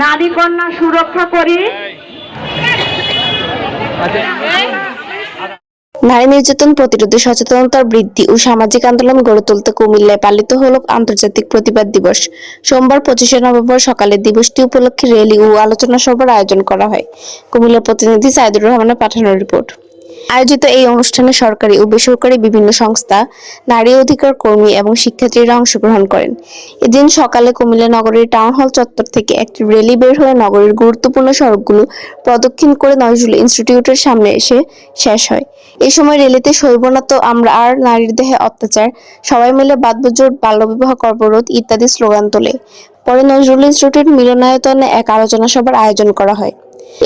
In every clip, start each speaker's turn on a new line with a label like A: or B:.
A: নারী কন্যা সুরক্ষা করি।
B: নারী নির্যাতন প্রতিরোধে সচেতনতার বৃদ্ধি ও সামাজিক আন্দোলন গড়ে তুলতে কুমিল্লায় পালিত হল আন্তর্জাতিক প্রতিবাদ দিবস। সোমবার পঁচিশে নভেম্বর সকালে দিবসটি উপলক্ষে র্যালি ও আলোচনা সভার আয়োজন করা হয়। কুমিল্লা প্রতিনিধি সাইদুর রহমানের পাঠানো রিপোর্ট। আয়োজিত এই অনুষ্ঠানে সরকারি ও বেসরকারি বিভিন্ন সংস্থা, নারী অধিকার কর্মী এবং শিক্ষার্থীরা অংশগ্রহণ করেন। এদিন সকালে কুমিল্লা নগরীর টাউন হল চত্বর থেকে একটি র্যালি বের হয়ে নগরীর গুরুত্বপূর্ণ সড়কগুলো প্রদক্ষিণ করে নজরুল ইনস্টিটিউটের সামনে এসে শেষ হয়। এই সময় র্যালিতে শৈবনাথ, আমরা আর নারীর দেহে অত্যাচার, সবাই মিলে বাদ্যজোট বাল্যবিবাহ, কর্মরোধ ইত্যাদি স্লোগান তোলে। পরে নজরুল ইনস্টিটিউট মিলনায়তনে এক আলোচনা সভার আয়োজন করা হয়।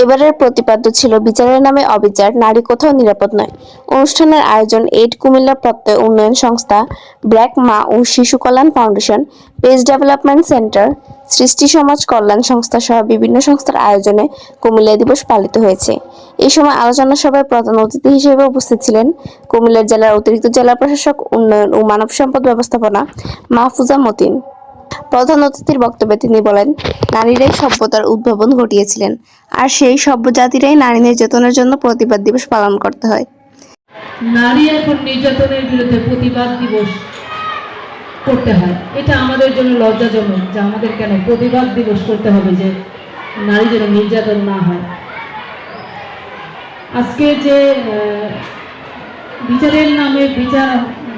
B: এবারের প্রতিপাদ্য ছিল, বিচারের নামে অবিচার, নারী কোথাও নিরাপদ নয়। অনুষ্ঠানের আয়োজন এইড কুমিল্লা প্রত্যয় উন্নয়ন সংস্থা ব্ল্যাক মা ও শিশু কল্যাণ ফাউন্ডেশন, পেজ ডেভেলপমেন্ট সেন্টার, সৃষ্টি সমাজ কল্যাণ সংস্থা সহ বিভিন্ন সংস্থার আয়োজনে কুমিল্লা দিবস পালিত হয়েছে। এই সময় আলোচনা সভায় প্রধান অতিথি হিসেবে উপস্থিত ছিলেন কুমিল্লা জেলার অতিরিক্ত জেলা প্রশাসক, উন্নয়ন ও মানব সম্পদ ব্যবস্থাপনা মাহফুজা মতিন। প্রধান অতিথির বক্তব্যে তিনি বলেন, নারীরাই সভ্যতার উদ্ভাবন ঘটিয়েছিলেন, আর সেই সভ্য জাতিরাই নারী নির্যাতনের জন্য প্রতিবাদ দিবস পালন করতে হয়।
C: নারী এখন নির্যাতনের বিরুদ্ধে প্রতিবাদ দিবস করতে হয়। এটা আমাদের জন্য লজ্জাজনক যে আমাদের কেন প্রতিবাদ দিবস করতে হবে যে নারী যেন নির্যাতন না হয়। আজকে যে বিচারের নামে বিচার,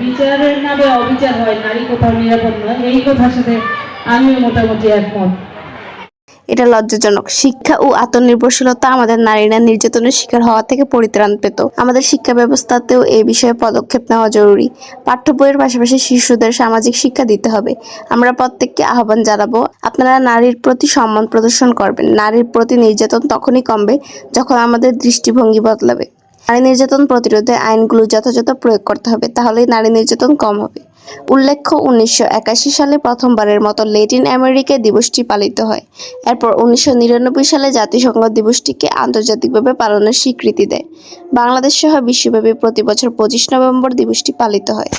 C: বিচারের নামে অবিচার হয়, নারী কোথাও নিরাপদ নয়, এই কথার সাথে আমিও মোটামুটি একমত।
B: এটা লজ্জাজনক। শিক্ষা ও আত্মনির্ভরশীলতা আমাদের নারীরা নির্যাতনের শিকার হওয়া থেকে পরিত্রাণ পেত। আমাদের শিক্ষা ব্যবস্থাতেও এই বিষয়ে পদক্ষেপ নেওয়া জরুরি। পাঠ্য বইয়ের পাশাপাশি শিশুদের সামাজিক শিক্ষা দিতে হবে। আমরা প্রত্যেককে আহ্বান জানাব, আপনারা নারীর প্রতি সম্মান প্রদর্শন করবেন। নারীর প্রতি নির্যাতন তখনই কমবে যখন আমাদের দৃষ্টিভঙ্গি বদলাবে। নারী নির্যাতন প্রতিরোধে আইনগুলো যথাযথ প্রয়োগ করতে হবে, তাহলেই নারী নির্যাতন কম হবে। উল্লেখ্য, উনিশশো একাশি সালে প্রথমবারের মতো লেটিন আমেরিকায় দিবসটি পালিত হয়। এরপর উনিশশো নিরানব্বই সালে জাতিসংঘ দিবসটিকে আন্তর্জাতিকভাবে পালনের স্বীকৃতি দেয়। বাংলাদেশ সহ বিশ্বব্যাপী প্রতি বছর পঁচিশ নভেম্বর দিবসটি পালিত হয়।